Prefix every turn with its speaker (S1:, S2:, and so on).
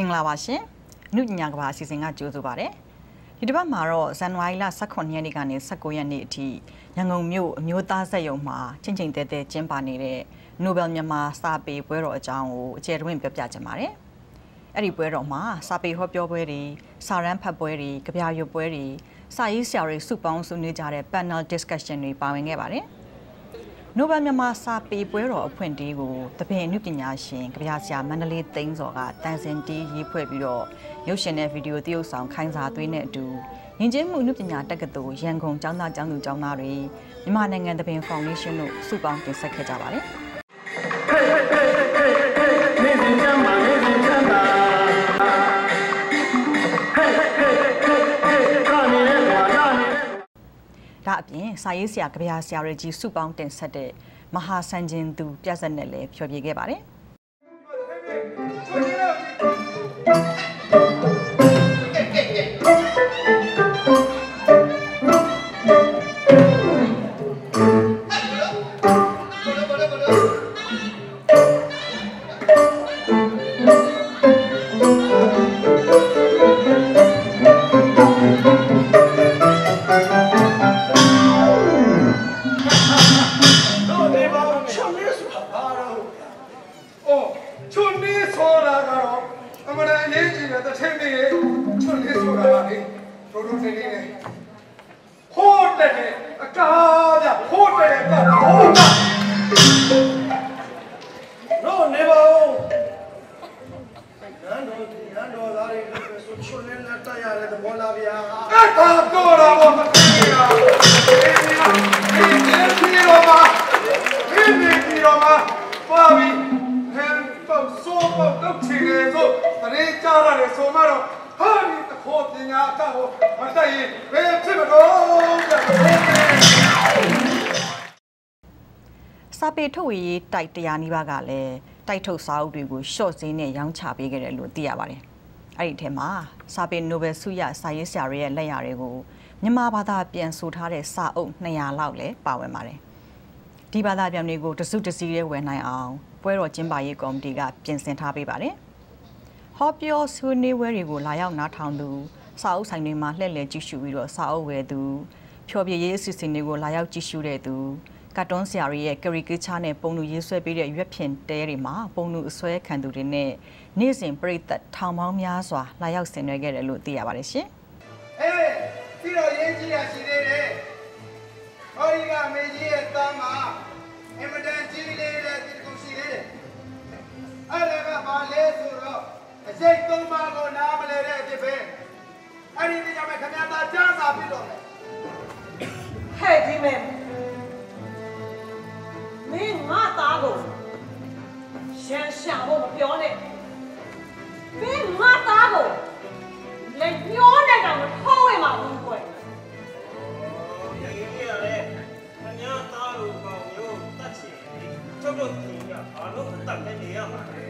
S1: မင်္ဂလာပါရှင်။နှုညညာကဘာအစီအစဉ်ကကြိုးဆိုပါရစေ။ဒီတစ်ပတ်မှာတော့ဇန်နဝါရီလ18ရက်နေ့ကနေ19ရက်နေ့အထိရန်ကုန်မြို့အမျိုးသားစက်ရုံမှာချင်းချင်းတဲတဲကျင်းပနေတဲ့ Nobel မြန်မာစာပေပွဲတော်အကြောင်းကိုအကျယ်တွင်ပြောပြချင်ပါတယ်။အဲ့ဒီပွဲတော်မှာစာပေဟောပြောပွဲတွေစာရန်ဖတ်ပွဲတွေကြပြရွပွဲတွေစာရေးဆရာတွေစုပေါင်းဆွေးနွေးကြတဲ့ panel discussion တွေပါဝင်ခဲ့ပါတယ်။ နိုဘယ်မြန်မာစာပေပွဲတော်အဖွင့်တေးကိုတပင်အနုပညာရှင်ကြပြဆရာမန္တလေးသိန်းစော်ကတန်စင်တီးရေးဖွဲ့ပြီးတော့ရုပ်ရှင်နဲ့ဗီဒီယိုသရုပ်ဆောင်ခိုင်းစာသွေးနဲ့အတူယဉ်ကျေးမှုအနုပညာတက္ကသိုလ်ရန်ကုန်ကျောင်းသားကျောင်းသူကျောင်းသားတွေမြန်မာနိုင်ငံတပင်ဖောင်ဒေးရှင်းတို့စုပေါင်းတင်ဆက်ခဲ့ကြပါတယ် ဒါအပြင်စာရေးဆရာကြပြဆရာတွေကြီးစုပေါင်းတင်ဆက်တဲ့မဟာဆန်ဂျင်သူပြ ဆက်နဲ့လည်းဖြောပြ ခဲ့ပါတယ်စာပေထုတ်ဝေရေးတိုက်တရားနီးပါးကလည်းတိုက်ထုတ်စာအုပ်တွေကိုရှော့ဈေးနဲ့ရောင်းချပေးခဲ့တယ်လို့သိရပါတယ်။အဲ့ဒီထဲမှာစာပေနိုဘယ်ဆုရစာရေးဆရာတွေရဲ့လက်ရာတွေကိုမြန်မာဘာသာပြန်ဆိုထားတဲ့စာအုပ်200လောက်လည်းပါဝင်ပါတယ်။ဒီဘာသာပြန်တွေကိုတစုတစည်းရဲဝယ်နိုင်အောင် ပွဲတော်ကျင်းပရေးကော်မတီကပြင်ဆင်ထားပေးပါတယ်။ဟောပြောဆွေးနွေးပွဲတွေကိုလာရောက်နားထောင်သူစာအုပ်ဆိုင်တွေမှာလှည့်လည်ကြည့်ရှုပြီးတော့စာအုပ်ဝယ်သူဖြောပြရေးအစီအစဉ်တွေကိုလာရောက်ကြည့်ရှုတဲ့သူကာတွန်းဆရာတွေရဲ့ caricature နဲ့ပုံလူရေးဆွဲပေးတဲ့ရွက်ဖြင့်တဲတွေမှာပုံလူအစွဲခံသူတွေနဲ့နေ့စဉ်ပြိသက်ထောင်ပေါင်းများစွာလာရောက်ဆင်နွှဲခဲ့တယ်လို့သိရပါတယ်ရှင်။
S2: အေးပြီးတော့ရင်းကြီးရရှိသေးတယ်။ဟောဒီကမေကြီးရဲ့သားမှာအင်မတန်ကြီးလေး အစိတ်သုံးပါးကိုနားမလဲတဲ့အဖြစ်ပဲ။အဲ့ဒီကြောင့်ခင်ဗျားသားကြားစာဖြစ်တော့တယ်။
S3: ဟဲ့ဒီမဲမင်းငါသားကိုရှမ်းရှာဖို့မပြောနဲ့မင်းငါသားကိုလက်ညှိုးနဲ့တော့မထိုးဝင်မှာဘူးကွယ်
S4: ဒီကြီးရတယ်ခမည်းသားလို့ကောင်မျိုးတတ်ချင်ချုပ်လို့တင်ရဘာလို့အတက်နဲ့နေရမှာလဲ